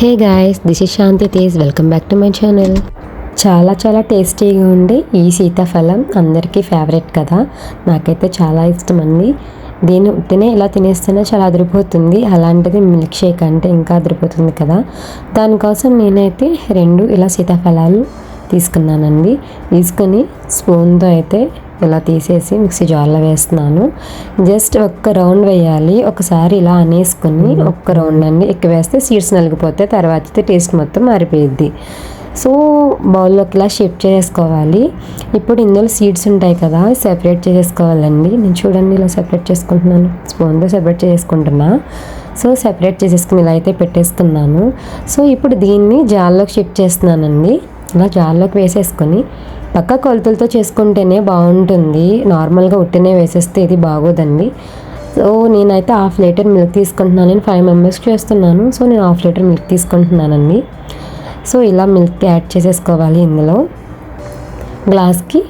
Hey guys this is Shanti Tej welcome back to my channel. చాలా చాలా టేస్టీగా ఉండే ఈ సీతాఫలం. అందరికీ ఫేవరెట్ కదా. నాకైతే చాలా ఇష్టం అండి. దీన్ని ఉట్టినే ఇలా తినేస్తేనే చాలా అదిరిపోతుంది. అలాంటిది మిల్క్ షేక్ అంటే ఇంకా అదిరిపోతుంది కదా. దానికోసం నేనైతే రెండు ఇలా సీతాఫలాలు తీసుకున్నానండి. తీసుకొని స్పూన్తో అయితే ఇలా తీసేసి మిక్సీ జార్లో వేస్తున్నాను. జస్ట్ ఒక్క రౌండ్ వేయాలి. ఒకసారి ఇలా అనేసుకొని ఒక్క రౌండ్ అండి. ఎక్కువ వేస్తే సీడ్స్ నలిగిపోతే తర్వాత టేస్ట్ మొత్తం మారిపోయిద్ది. సో బౌల్లోకి ఇలా షిఫ్ట్ చేసుకోవాలి ఇప్పుడు ఇందులో సీడ్స్ ఉంటాయి కదా సెపరేట్ చేసేసుకోవాలండి. నేను చూడండి ఇలా సెపరేట్ చేసుకుంటున్నాను. స్పూన్తో సెపరేట్ చేసుకుంటున్నా సో సెపరేట్ చేసేసుకుని ఇలా అయితే పెట్టేసుకున్నాను. సో ఇప్పుడు దీన్ని జార్లోకి షిఫ్ట్ చేస్తున్నానండి. ఇలా జార్లోకి వేసేసుకొని పక్క కొలతలతో చేసుకుంటేనే బాగుంటుంది. నార్మల్గా ఉట్టినే వేసేస్తే ఇది బాగోదండి. సో నేనైతే హాఫ్ లీటర్ మిల్క్ తీసుకుంటున్నాను. నేను ఫైవ్ మెంబర్స్ చేస్తున్నాను. సో నేను హాఫ్ లీటర్ మిల్క్ తీసుకుంటున్నానండి. సో ఇలా మిల్క్ యాడ్ చేసేసుకోవాలి ఇందులో. గ్లాస్కి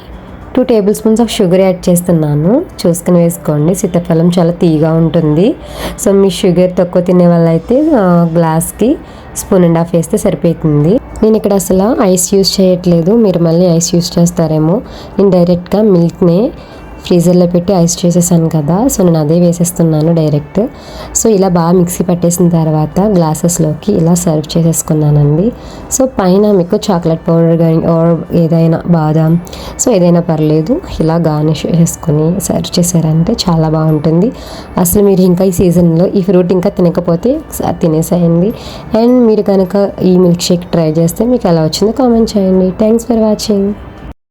two tablespoons of sugar add చేస్తున్నాను. చూసుకుని వేసుకోండి. సీతాఫలం చాలా తీగా ఉంటుంది. సో మీ షుగర్ తక్కువ తినే వాళ్ళైతే గ్లాస్కి స్పూన్ అండ్ హాఫ్ వేస్తే సరిపోతుంది. నేను ఇక్కడ అసలు ఐస్ యూస్ చేయట్లేదు. మీరు మళ్ళీ ఐస్ యూస్ చేస్తారేమో. నేను డైరెక్ట్గా మిల్క్నే ఫ్రీజర్లో పెట్టి ఐస్ చేసేసాను కదా సో నేను అదే వేసేస్తున్నాను డైరెక్ట్. సో ఇలా బాగా మిక్సీ పట్టేసిన తర్వాత గ్లాసెస్లోకి ఇలా సర్వ్ చేసేసుకున్నానండి. సో పైన మీకు చాక్లెట్ పౌడర్ కానీ ఆర్ ఏదైనా బాదాం సో ఏదైనా పర్లేదు ఇలా గార్నిష్ చేసుకుని సర్వ్ చేశారంటే చాలా బాగుంటుంది. అసలు మీరు ఇంకా ఈ సీజన్లో ఈ ఫ్రూట్ ఇంకా తినకపోతే తినేసేయండి. అండ్ మీరు కనుక ఈ మిల్క్ షేక్ ట్రై చేస్తే మీకు ఎలా వచ్చిందో కామెంట్ చేయండి. Thanks for watching.